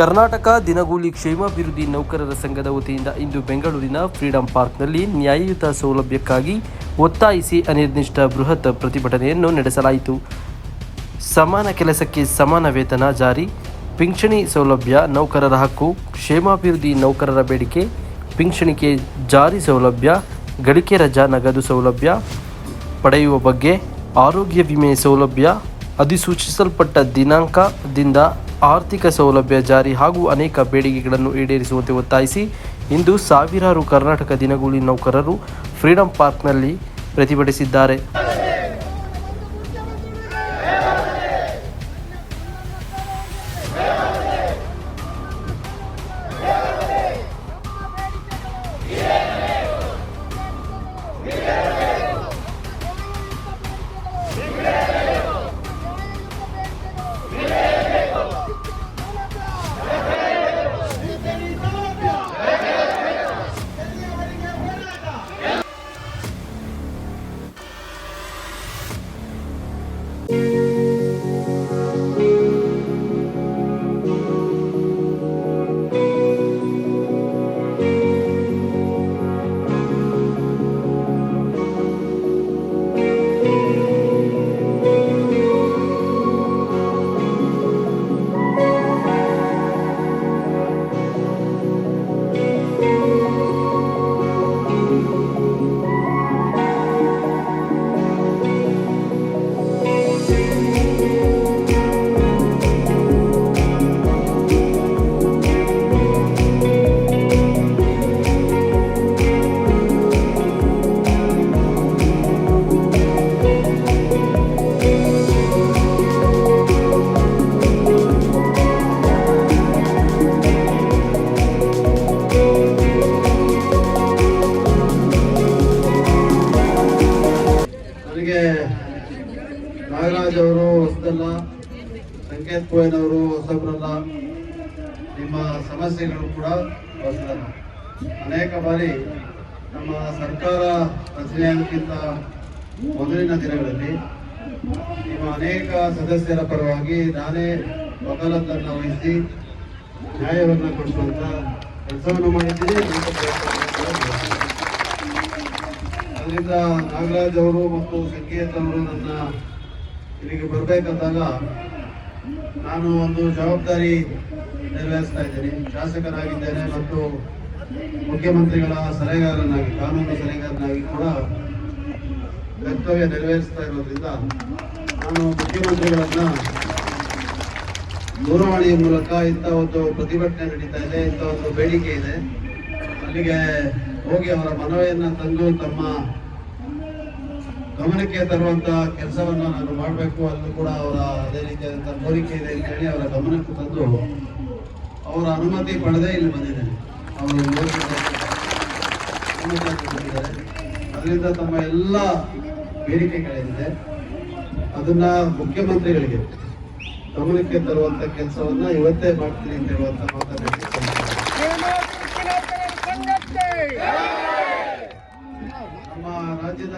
ಕರ್ನಾಟಕ ದಿನಗೂಲಿ ಕ್ಷೇಮಾಭಿವೃದ್ಧಿ ನೌಕರರ ಸಂಘದ ವತಿಯಿಂದ ಇಂದು ಬೆಂಗಳೂರಿನ ಫ್ರೀಡಂ ಪಾರ್ಕ್ನಲ್ಲಿ ನ್ಯಾಯಯುತ ಸೌಲಭ್ಯಕ್ಕಾಗಿ ಒತ್ತಾಯಿಸಿ ಅನಿರ್ದಿಷ್ಟ ಬೃಹತ್ ಪ್ರತಿಭಟನೆಯನ್ನು ನಡೆಸಲಾಯಿತು. ಸಮಾನ ಕೆಲಸಕ್ಕೆ ಸಮಾನ ವೇತನ ಜಾರಿ, ಪಿಂಚಣಿ ಸೌಲಭ್ಯ ನೌಕರರ ಹಕ್ಕು, ಕ್ಷೇಮಾಭಿವೃದ್ಧಿ ನೌಕರರ ಬೇಡಿಕೆ ಪಿಂಚಣಿಗೆ ಜಾರಿ ಸೌಲಭ್ಯ, ಗಳಿಕೆ ರಜಾ ನಗದು ಸೌಲಭ್ಯ, ಪಡೆಯುವ ಬಗ್ಗೆ ಆರೋಗ್ಯ ವಿಮೆ ಸೌಲಭ್ಯ, ಅಧಿಸೂಚಿಸಲ್ಪಟ್ಟ ದಿನಾಂಕದಿಂದ ಆರ್ಥಿಕ ಸೌಲಭ್ಯ ಜಾರಿ ಹಾಗೂ ಅನೇಕ ಬೇಡಿಕೆಗಳನ್ನು ಈಡೇರಿಸುವಂತೆ ಒತ್ತಾಯಿಸಿ ಇಂದು ಸಾವಿರಾರು ಕರ್ನಾಟಕ ದಿನಗೂಲಿ ನೌಕರರು ಫ್ರೀಡಂ ಪಾರ್ಕ್ನಲ್ಲಿ ಪ್ರತಿಭಟಿಸಿದ್ದಾರೆ. ಸಂಕೇತ್ ಪೋಯನವರು ಹೊಸಬ್ರಲ್ಲ, ನಿಮ್ಮ ಸಮಸ್ಯೆಗಳು ಕೂಡ ಹೊಸದಲ್ಲ ಅನೇಕ ಬಾರಿ ನಮ್ಮ ಸರ್ಕಾರ ರಚನೆಯಾಗಕ್ಕಿಂತ ಮೊದಲಿನ ದಿನಗಳಲ್ಲಿ ನಿಮ್ಮ ಅನೇಕ ಸದಸ್ಯರ ಪರವಾಗಿ ನಾನೇ ವಕಾಲತ್ತನ್ನು ವಹಿಸಿ ನ್ಯಾಯವನ್ನು ಕೊಡಿಸುವಂಥ ಕೆಲಸವನ್ನು ಮಾಡಿದ್ದೀನಿ. ಅದರಿಂದ ನಾಗರಾಜ್ ಅವರು ಮತ್ತು ಸಂಕೇತ್ ಅವರು ನನ್ನ ಇಲ್ಲಿಗೆ ಬರಬೇಕಂದಾಗ ನಾನು ಒಂದು ಜವಾಬ್ದಾರಿ ನೆರವೇರಿಸ್ತಾ ಇದ್ದೇನೆ. ಶಾಸಕರಾಗಿದ್ದೇನೆ ಮತ್ತು ಮುಖ್ಯಮಂತ್ರಿಗಳ ಸಲಹೆಗಾರನಾಗಿ, ಕಾನೂನು ಸಲಹೆಗಾರನಾಗಿ ಕೂಡ ಕರ್ತವ್ಯ ನೆರವೇರಿಸ್ತಾ ಇರೋದ್ರಿಂದ ನಾನು ಮುಖ್ಯಮಂತ್ರಿಗಳನ್ನ ದೂರವಾಣಿಯ ಮೂಲಕ ಇಂಥ ಒಂದು ಪ್ರತಿಭಟನೆ ನಡೀತಾ ಇದೆ, ಇಂಥ ಒಂದು ಬೇಡಿಕೆ ಇದೆ. ಅಲ್ಲಿಗೆ ಹೋಗಿ ಅವರ ಮನವಿಯನ್ನು ತಂದು ತಮ್ಮ ಗಮನಕ್ಕೆ ತರುವಂತ ಕೆಲಸವನ್ನು ನಾನು ಮಾಡಬೇಕು, ಅಲ್ಲೂ ಕೂಡ ಅವರ ಅದೇ ರೀತಿಯಾದಂತಹ ಕೋರಿಕೆ ಇದೆ ಅಂತ ಹೇಳಿ ಅವರ ಗಮನಕ್ಕೆ ತಂದು ಅವರ ಅನುಮತಿ ಪಡೆದೇ ಇಲ್ಲಿ ಬಂದಿದ್ದೇನೆ. ಅವರು. ಅದರಿಂದ ತಮ್ಮ ಎಲ್ಲ ಬೇಡಿಕೆಗಳೇನಿದೆ ಅದನ್ನ ಮುಖ್ಯಮಂತ್ರಿಗಳಿಗೆ ಗಮನಕ್ಕೆ ತರುವಂತ ಕೆಲಸವನ್ನ ಇವತ್ತೇ ಮಾಡ್ತೀನಿ ಅಂತ ಹೇಳುವಂತ ಮಾತನ್ನ ನಮ್ಮ ರಾಜ್ಯದ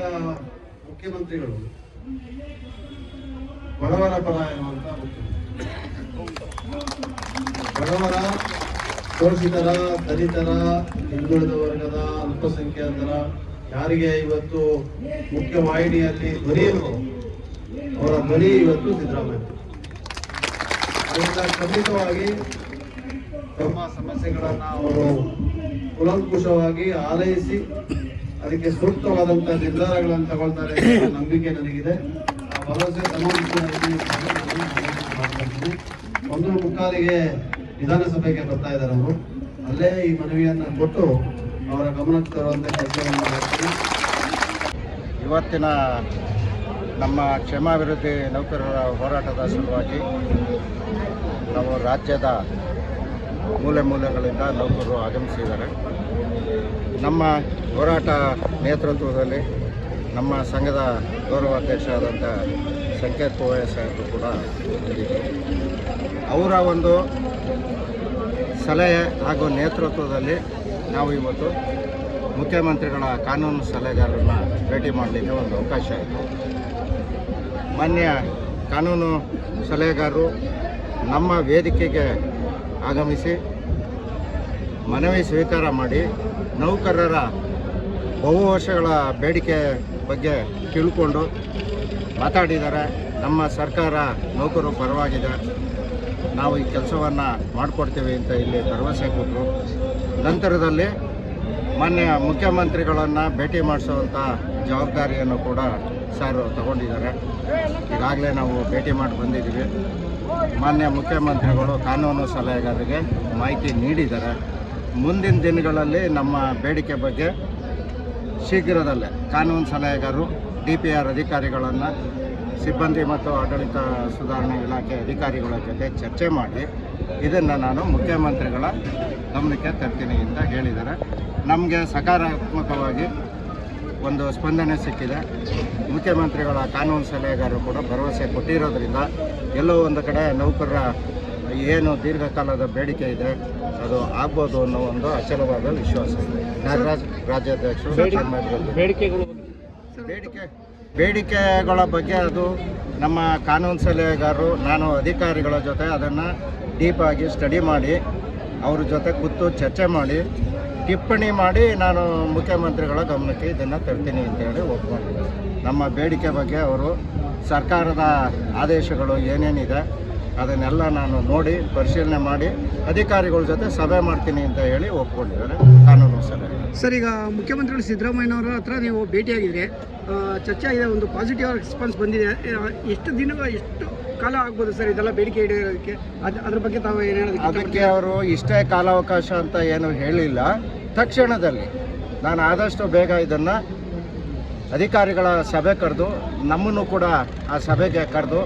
ಮುಖ್ಯಮಂತ್ರಿಗಳು. ಬಡವರ ಪರ ಎನ್ನುವಂತ ಬಡವರ, ಶೋಷಿತರ, ದಲಿತರ, ಹಿಂದುಳಿದ ವರ್ಗದ ಅಲ್ಪಸಂಖ್ಯಾತರ ಯಾರಿಗೆ ಇವತ್ತು ಮುಖ್ಯವಾಹಿನಿಯಲ್ಲಿ ದೊರೆಯಲು ಅವರ ಧ್ವನಿ ಇವತ್ತು ಸಿದ್ದರಾಮಯ್ಯ. ಖಂಡಿತವಾಗಿ ತಮ್ಮ ಸಮಸ್ಯೆಗಳನ್ನ ಅವರು ಕುಲಂಕುಷವಾಗಿ ಆಲೈಸಿ ಅದಕ್ಕೆ ಸೂಕ್ತವಾದಂತ ನಿರ್ಧಾರಗಳನ್ನು ತಗೊಳ್ತಾರೆ ನಂಬಿಕೆ ನನಗಿದೆ. ಆ ಭರವಸೆ ಒಂದು ಮುಕ್ಕಾಲಿಗೆ ವಿಧಾನಸಭೆಗೆ ಬರ್ತಾ ಇದ್ದಾರೆ ಅವರು. ಅಲ್ಲೇ ಈ ಮನವಿಯನ್ನು ಕೊಟ್ಟು ಅವರ ಗಮನಕ್ಕೆ ತರುವಂತ ಕೆಲಸವನ್ನು ಮಾಡ್ತೀನಿ ಇವತ್ತಿನ ನಮ್ಮ ಕ್ಷೇಮಾಭಿವೃದ್ಧಿ ನೌಕರರ ಹೋರಾಟದ ಸಲುವಾಗಿ ನಾವು ರಾಜ್ಯದ ಮೂಲೆ ಮೂಲೆಗಳಿಂದ ನೌಕರರು ಆಗಮಿಸಿದ್ದಾರೆ. ನಮ್ಮ ಹೋರಾಟ ನೇತೃತ್ವದಲ್ಲಿ ನಮ್ಮ ಸಂಘದ ಗೌರವ ಅಧ್ಯಕ್ಷರಾದಂಥ ಸಂಕೇತ್ ಪೋಯ ಸಾಹೇಬರು ಕೂಡ ಬಂದಿದ್ದರು. ಅವರ ಒಂದು ಸಲಹೆ ಹಾಗೂ ನೇತೃತ್ವದಲ್ಲಿ ನಾವು ಇವತ್ತು ಮುಖ್ಯಮಂತ್ರಿಗಳ ಕಾನೂನು ಸಲಹೆಗಾರರನ್ನ ಭೇಟಿ ಮಾಡಲಿಕ್ಕೆ ಒಂದು ಅವಕಾಶ ಆಯಿತು. ಮಾನ್ಯ ಕಾನೂನು ಸಲಹೆಗಾರರು ನಮ್ಮ ವೇದಿಕೆಗೆ ಆಗಮಿಸಿ ಮನವಿ ಸ್ವೀಕಾರ ಮಾಡಿ ನೌಕರರ ಬಹು ವರ್ಷಗಳ ಬೇಡಿಕೆ ಬಗ್ಗೆ ತಿಳ್ಕೊಂಡು ಮಾತಾಡಿದ್ದಾರೆ. ನಮ್ಮ ಸರ್ಕಾರ ನೌಕರರು ಪರವಾಗಿದೆ. ನಾವು ಈ ಕೆಲಸವನ್ನು ಮಾಡಿಕೊಡ್ತೀವಿ ಅಂತ ಇಲ್ಲಿ ಭರವಸೆ ಕೊಟ್ಟರು. ನಂತರದಲ್ಲಿ ಮಾನ್ಯ ಮುಖ್ಯಮಂತ್ರಿಗಳನ್ನು ಭೇಟಿ ಮಾಡಿಸುವಂಥ ಜವಾಬ್ದಾರಿಯನ್ನು ಕೂಡ ಸರ್ ತಗೊಂಡಿದ್ದಾರೆ. ಈಗಾಗಲೇ ನಾವು ಭೇಟಿ ಮಾಡಿ ಬಂದಿದ್ದೀವಿ. ಮಾನ್ಯ ಮುಖ್ಯಮಂತ್ರಿಗಳು ಕಾನೂನು ಸಲಹೆಗಾರರಿಗೆ ಮಾಹಿತಿ ನೀಡಿದ್ದಾರೆ. ಮುಂದಿನ ದಿನಗಳಲ್ಲಿ ನಮ್ಮ ಬೇಡಿಕೆ ಬಗ್ಗೆ ಶೀಘ್ರದಲ್ಲೇ ಕಾನೂನು ಸಲಹೆಗಾರರು, ಡಿ ಪಿ ಆರ್ ಅಧಿಕಾರಿಗಳನ್ನು, ಸಿಬ್ಬಂದಿ ಮತ್ತು ಆಡಳಿತ ಸುಧಾರಣೆ ಇಲಾಖೆ ಅಧಿಕಾರಿಗಳ ಜೊತೆ ಚರ್ಚೆ ಮಾಡಿ ಇದನ್ನು ನಾನು ಮುಖ್ಯಮಂತ್ರಿಗಳ ಗಮನಕ್ಕೆ ತರ್ತೀನಿ ಅಂತ ಹೇಳಿದ್ದಾರೆ. ನಮಗೆ ಸಕಾರಾತ್ಮಕವಾಗಿ ಒಂದು ಸ್ಪಂದನೆ ಸಿಕ್ಕಿದೆ. ಮುಖ್ಯಮಂತ್ರಿಗಳ ಕಾನೂನು ಸಲಹೆಗಾರರು ಕೂಡ ಭರವಸೆ ಕೊಟ್ಟಿರೋದ್ರಿಂದ ಎಲ್ಲೋ ಒಂದು ಕಡೆ ನೌಕರರ ಏನು ದೀರ್ಘಕಾಲದ ಬೇಡಿಕೆ ಇದೆ ಅದು ಆಗ್ಬೋದು ಅನ್ನೋ ಒಂದು ಅಚಲವಾದ ವಿಶ್ವಾಸ ಇದೆ. ನಾಗರಾಜ್ ರಾಜ್ಯಾಧ್ಯಕ್ಷರು. ಬೇಡಿಕೆಗಳು ಬೇಡಿಕೆ ಬೇಡಿಕೆಗಳ ಬಗ್ಗೆ ಅದು ನಮ್ಮ ಕಾನೂನು ಸಲಹೆಗಾರರು ನಾನು ಅಧಿಕಾರಿಗಳ ಜೊತೆ ಅದನ್ನು ಡೀಪಾಗಿ ಸ್ಟಡಿ ಮಾಡಿ ಅವ್ರ ಜೊತೆ ಕೂತು ಚರ್ಚೆ ಮಾಡಿ ಟಿಪ್ಪಣಿ ಮಾಡಿ ನಾನು ಮುಖ್ಯಮಂತ್ರಿಗಳ ಗಮನಕ್ಕೆ ಇದನ್ನು ತರ್ತೀನಿ ಅಂತೇಳಿ ಒಪ್ಕೊಂಡಿದ್ದೆ ನಮ್ಮ ಬೇಡಿಕೆ ಬಗ್ಗೆ ಅವರು ಸರ್ಕಾರದ ಆದೇಶಗಳು ಏನೇನಿದೆ ಅದನ್ನೆಲ್ಲ ನಾನು ನೋಡಿ ಪರಿಶೀಲನೆ ಮಾಡಿ ಅಧಿಕಾರಿಗಳ ಜೊತೆ ಸಭೆ ಮಾಡ್ತೀನಿ ಅಂತ ಹೇಳಿ ಒಪ್ಕೊಂಡಿದ್ದಾರೆ. ಕಾನೂನು ಸಭೆ. ಸರ್ ಈಗ ಮುಖ್ಯಮಂತ್ರಿಗಳು ಸಿದ್ದರಾಮಯ್ಯನವರ ಹತ್ರ ನೀವು ಭೇಟಿಯಾಗಿದ್ರೆ ಚರ್ಚೆ ಆಗಿದೆ ಒಂದು ಪಾಸಿಟಿವ್ ರೆಸ್ಪಾನ್ಸ್ ಬಂದಿದೆ. ಎಷ್ಟು ದಿನ ಎಷ್ಟು ಕಾಲ ಆಗ್ಬೋದು ಸರ್ ಇದೆಲ್ಲ ಬೇಡಿಕೆ ಇಡೋದಕ್ಕೆ ಅದು ಅದ್ರ ಬಗ್ಗೆ ತಾವು ಏನು ಹೇಳೋದಕ್ಕೆ ಅದಕ್ಕೆ ಅವರು ಇಷ್ಟೇ ಕಾಲಾವಕಾಶ ಅಂತ ಏನು ಹೇಳಿಲ್ಲ. ತಕ್ಷಣದಲ್ಲಿ ನಾನು ಆದಷ್ಟು ಬೇಗ ಇದನ್ನು ಅಧಿಕಾರಿಗಳ ಸಭೆ ಕರೆದು ನಮ್ಮನ್ನು ಕೂಡ ಆ ಸಭೆಗೆ ಕರೆದು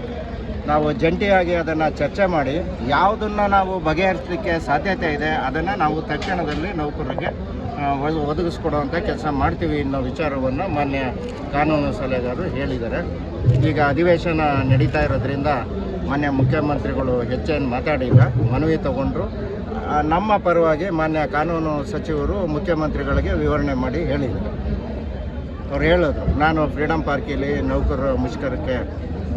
ನಾವು ಜಂಟಿಯಾಗಿ ಅದನ್ನು ಚರ್ಚೆ ಮಾಡಿ ಯಾವುದನ್ನು ನಾವು ಬಗೆಹರಿಸಲಿಕ್ಕೆ ಸಾಧ್ಯತೆ ಇದೆ, ಅದನ್ನು ನಾವು ತಕ್ಷಣದಲ್ಲಿ ನೌಕರರಿಗೆ ಒದಗಿಸ್ಕೊಡುವಂಥ ಕೆಲಸ ಮಾಡ್ತೀವಿ ಅನ್ನೋ ವಿಚಾರವನ್ನು ಮಾನ್ಯ ಕಾನೂನು ಸಲಹೆಗಾರರು ಹೇಳಿದ್ದಾರೆ. ಈಗ ಅಧಿವೇಶನ ನಡೀತಾ ಇರೋದ್ರಿಂದ ಮಾನ್ಯ ಮುಖ್ಯಮಂತ್ರಿಗಳು ಹೆಚ್ಚೇನು ಮಾತಾಡಿಲ್ಲ, ಮನವಿ ತಗೊಂಡ್ರು. ನಮ್ಮ ಪರವಾಗಿ ಮಾನ್ಯ ಕಾನೂನು ಸಚಿವರು ಮುಖ್ಯಮಂತ್ರಿಗಳಿಗೆ ವಿವರಣೆ ಮಾಡಿ ಹೇಳಿದರು ಅವ್ರು ಹೇಳಿದ್ರು ನಾನು ಫ್ರೀಡಮ್ ಪಾರ್ಕಿಲಿ ನೌಕರರ ಮುಷ್ಕರಕ್ಕೆ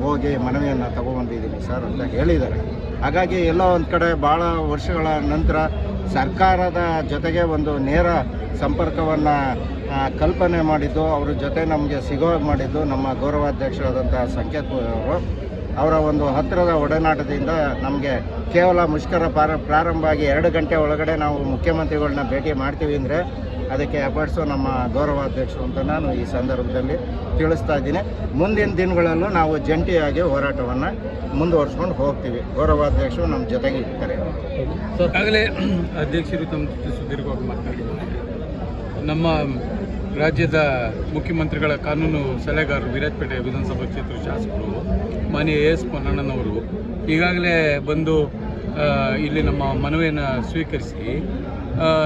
ಹೋಗಿ ಮನವಿಯನ್ನು ತಗೊಬಂದಿದ್ದೀನಿ ಸರ್ ಅಂತ ಹೇಳಿದ್ದಾರೆ. ಹಾಗಾಗಿ ಎಲ್ಲೋ ಒಂದು ಕಡೆ ಭಾಳ ವರ್ಷಗಳ ನಂತರ ಸರ್ಕಾರದ ಜೊತೆಗೆ ಒಂದು ನೇರ ಸಂಪರ್ಕವನ್ನು ಕಲ್ಪನೆ ಮಾಡಿದ್ದು, ಅವ್ರ ಜೊತೆ ನಮಗೆ ಸಿಗೋ ಮಾಡಿದ್ದು ನಮ್ಮ ಗೌರವಾಧ್ಯಕ್ಷರಾದಂಥ ಸಂಕೇತ್ ಅವರು. ಅವರ ಒಂದು ಹತ್ತಿರದ ಒಡನಾಟದಿಂದ ನಮಗೆ ಕೇವಲ ಮುಷ್ಕರ ಪ್ರಾರ ಪ್ರಾರಂಭ ಆಗಿ ಎರಡು ಗಂಟೆ ಒಳಗಡೆ ನಾವು ಮುಖ್ಯಮಂತ್ರಿಗಳನ್ನ ಭೇಟಿ ಮಾಡ್ತೀವಿ ಅಂದರೆ ಅದಕ್ಕೆ ಎಫರ್ಟ್ಸು ನಮ್ಮ ಗೌರವಾಧ್ಯಕ್ಷರು ಅಂತ ನಾನು ಈ ಸಂದರ್ಭದಲ್ಲಿ ತಿಳಿಸ್ತಾ ಇದ್ದೀನಿ. ಮುಂದಿನ ದಿನಗಳಲ್ಲೂ ನಾವು ಜಂಟಿಯಾಗಿ ಹೋರಾಟವನ್ನು ಮುಂದುವರ್ಸ್ಕೊಂಡು ಹೋಗ್ತೀವಿ. ಗೌರವಾಧ್ಯಕ್ಷರು ನಮ್ಮ ಜೊತೆಗೆ ಇರ್ತಾರೆ. ಆಗಲೇ ಅಧ್ಯಕ್ಷರು ತಮ್ಮ ಜೊತೆ ಸುದೀರ್ಘವಾಗಿ ಮಾತನಾಡಿದ್ದಾರೆ. ನಮ್ಮ ರಾಜ್ಯದ ಮುಖ್ಯಮಂತ್ರಿಗಳ ಕಾನೂನು ಸಲಹೆಗಾರರು ವಿರಾಜಪೇಟೆ ವಿಧಾನಸಭಾ ಕ್ಷೇತ್ರ ಶಾಸಕರು, ಮಾನ್ಯ ಎ ಎಸ್ ಪೊನ್ನಣ್ಣನವರು ಈಗಾಗಲೇ ಬಂದು ಇಲ್ಲಿ ನಮ್ಮ ಮನವಿಯನ್ನು ಸ್ವೀಕರಿಸಿ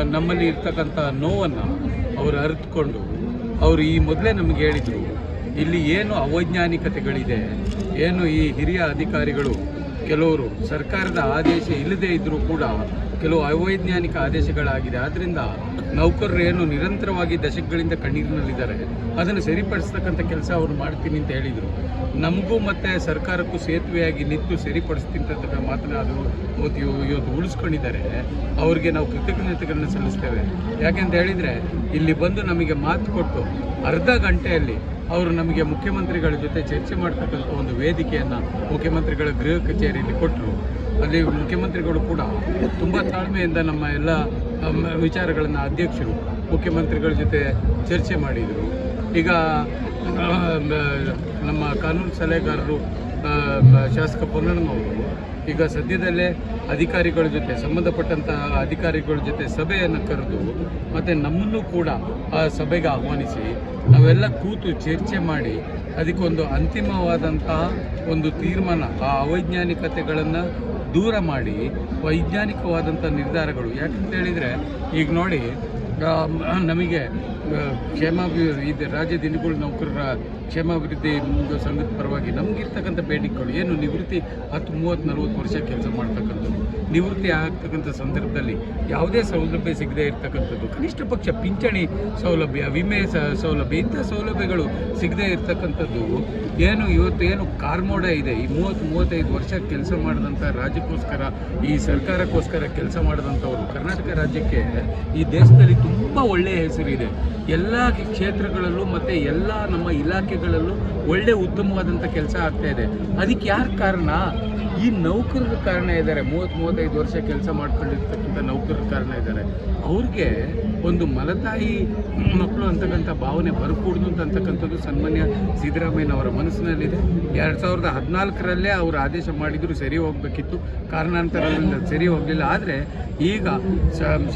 ನಮ್ಮಲ್ಲಿ ಇರ್ತಕ್ಕಂಥ ನೋವನ್ನು ಅವರು ಅರಿತುಕೊಂಡು ಅವರು ಈ ಮೊದಲೇ ನಮಗೆ ಹೇಳಿದರು, ಇಲ್ಲಿ ಏನು ಅವೈಜ್ಞಾನಿಕತೆಗಳಿದೆ, ಏನು ಈ ಹಿರಿಯ ಅಧಿಕಾರಿಗಳು, ಕೆಲವರು ಸರ್ಕಾರದ ಆದೇಶ ಇಲ್ಲದೇ ಇದ್ದರೂ ಕೂಡ ಕೆಲವು ಅವೈಜ್ಞಾನಿಕ ಆದೇಶಗಳಾಗಿದೆ. ಆದ್ದರಿಂದ ನೌಕರರು ಏನು ನಿರಂತರವಾಗಿ ದಶಕಗಳಿಂದ ಕಣ್ಣೀರಿನಲ್ಲಿದ್ದಾರೆ. ಅದನ್ನು ಸರಿಪಡಿಸ್ತಕ್ಕಂಥ ಕೆಲಸ ಅವರು ಮಾಡ್ತೀನಿ ಅಂತ ಹೇಳಿದರು. ನಮಗೂ ಮತ್ತು ಸರ್ಕಾರಕ್ಕೂ ಸೇತುವೆಯಾಗಿ ನಿಂತು ಸರಿಪಡಿಸ್ತೀನಿ ಅಂತ ಮಾತನ್ನ ಅದು ಇವತ್ತು ಇವ್- ಇವತ್ತು ಉಳಿಸ್ಕೊಂಡಿದ್ದಾರೆ. ಅವ್ರಿಗೆ ನಾವು ಕೃತಜ್ಞತೆಗಳನ್ನು ಸಲ್ಲಿಸ್ತೇವೆ. ಯಾಕೆಂತ ಹೇಳಿದರೆ, ಇಲ್ಲಿ ಬಂದು ನಮಗೆ ಮಾತು ಕೊಟ್ಟು ಅರ್ಧ ಗಂಟೆಯಲ್ಲಿ ಅವರು ನಮಗೆ ಮುಖ್ಯಮಂತ್ರಿಗಳ ಜೊತೆ ಚರ್ಚೆ ಮಾಡ್ತಕ್ಕಂಥ ಒಂದು ವೇದಿಕೆಯನ್ನು ಮುಖ್ಯಮಂತ್ರಿಗಳ ಗೃಹ ಕಚೇರಿಯಲ್ಲಿ ಕೊಟ್ಟರು ಅಲ್ಲಿ ಮುಖ್ಯಮಂತ್ರಿಗಳು ಕೂಡ ತುಂಬ ತಾಳ್ಮೆಯಿಂದ ನಮ್ಮ ಎಲ್ಲ ವಿಚಾರಗಳನ್ನು ಅಧ್ಯಕ್ಷರು, ಮುಖ್ಯಮಂತ್ರಿಗಳ ಜೊತೆ ಚರ್ಚೆ ಮಾಡಿದರು. ಈಗ ನಮ್ಮ ಕಾನೂನು ಸಲಹೆಗಾರರು ಶಾಸಕ ಪೊನ್ನಣ್ಣನವರು ಈಗ ಸದ್ಯದಲ್ಲೇ ಅಧಿಕಾರಿಗಳ ಜೊತೆ ಸಂಬಂಧಪಟ್ಟಂಥ ಅಧಿಕಾರಿಗಳ ಜೊತೆ ಸಭೆಯನ್ನು ಕರೆದು ಮತ್ತು ನಮ್ಮನ್ನು ಕೂಡ ಆ ಸಭೆಗೆ ಆಹ್ವಾನಿಸಿ ನಾವೆಲ್ಲ ಕೂತು ಚರ್ಚೆ ಮಾಡಿ ಅದಕ್ಕೊಂದು ಅಂತಿಮವಾದಂತಹ ಒಂದು ತೀರ್ಮಾನ, ಆ ಅವೈಜ್ಞಾನಿಕತೆಗಳನ್ನು ದೂರ ಮಾಡಿ, ವೈಜ್ಞಾನಿಕವಾದಂಥ ನಿರ್ಧಾರಗಳು. ಯಾಕಂತ ಹೇಳಿದರೆ, ಈಗ ನೋಡಿ ನಮಗೆ ಕ್ಷೇಮಾಭಿವೃದ್ಧಿ ಇದೆ. ರಾಜ್ಯ ದಿನಗಳು ನೌಕರರ ಕ್ಷೇಮಾಭಿವೃದ್ಧಿ ಮುಂದೆ ಸಂಘದ ಪರವಾಗಿ ನಮಗಿರ್ತಕ್ಕಂಥ ಬೇಡಿಕೆಗಳು ಏನು ನಿವೃತ್ತಿ ಹತ್ತು, ಮೂವತ್ತು, ನಲ್ವತ್ತು ವರ್ಷ ಕೆಲಸ ಮಾಡ್ತಕ್ಕಂಥದ್ದು, ನಿವೃತ್ತಿ ಆಗ್ತಕ್ಕಂಥ ಸಂದರ್ಭದಲ್ಲಿ ಯಾವುದೇ ಸೌಲಭ್ಯ ಸಿಗದೇ ಇರ್ತಕ್ಕಂಥದ್ದು, ಕನಿಷ್ಠ ಪಕ್ಷ ಪಿಂಚಣಿ ಸೌಲಭ್ಯ, ವಿಮೆ ಸೌಲಭ್ಯ, ಇಂಥ ಸೌಲಭ್ಯಗಳು ಸಿಗದೇ ಇರ್ತಕ್ಕಂಥದ್ದು, ಏನು ಇವತ್ತು ಏನು ಕಾರ್ಮೋಡ ಇದೆ. ಈ ಮೂವತ್ತು, ಮೂವತ್ತೈದು ವರ್ಷ ಕೆಲಸ ಮಾಡಿದಂಥ ರಾಜ್ಯಕ್ಕೋಸ್ಕರ, ಈ ಸರ್ಕಾರಕ್ಕೋಸ್ಕರ ಕೆಲಸ ಮಾಡಿದಂಥವರು, ಕರ್ನಾಟಕ ರಾಜ್ಯಕ್ಕೆ ಈ ದೇಶದಲ್ಲಿ ತುಂಬ ಒಳ್ಳೆಯ ಹೆಸರಿದೆ. ಎಲ್ಲ ಕ್ಷೇತ್ರಗಳಲ್ಲೂ ಮತ್ತು ಎಲ್ಲ ನಮ್ಮ ಇಲಾಖೆಗಳಲ್ಲೂ ಒಳ್ಳೆ ಉತ್ತಮವಾದಂಥ ಕೆಲಸ ಆಗ್ತಾ ಇದೆ. ಅದಕ್ಕೆ ಯಾರು ಕಾರಣ? ಈ ನೌಕರರ ಕಾರಣ ಇದ್ದಾರೆ. ಮೂವತ್ತು ಮೂವತ್ತೈದು ವರ್ಷ ಕೆಲಸ ಮಾಡ್ಕೊಂಡಿರ್ತಕ್ಕಂಥ ನೌಕರರ ಕಾರಣ ಇದ್ದಾರೆ. ಅವ್ರಿಗೆ ಒಂದು ಮಲತಾಯಿ ಮಕ್ಕಳು ಅಂತಕ್ಕಂಥ ಭಾವನೆ ಬರಕೂಡ್ದು ಅಂತಕ್ಕಂಥದ್ದು ಸನ್ಮಾನ್ಯ ಸಿದ್ದರಾಮಯ್ಯನವರ ಮನಸ್ಸಿನಲ್ಲಿದೆ. ಎರಡು ಸಾವಿರದ ಹದಿನಾಲ್ಕರಲ್ಲೇ ಅವರು ಆದೇಶ ಮಾಡಿದ್ರು ಸರಿ ಹೋಗಬೇಕಿತ್ತು. ಕಾರಣಾಂತರದಿಂದ ಸರಿ ಹೋಗಲಿಲ್ಲ. ಆದರೆ ಈಗ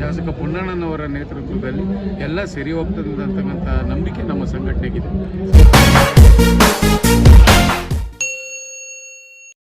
ಶಾಸಕ ಪೊನ್ನಣ್ಣನವರ ನೇತೃತ್ವದಲ್ಲಿ ಎಲ್ಲ ಸರಿ ಹೋಗ್ತದೆ ಅಂತಕ್ಕಂಥ ನಂಬಿಕೆ ನಮ್ಮ ಸಂಘಟನೆಗಿದೆ.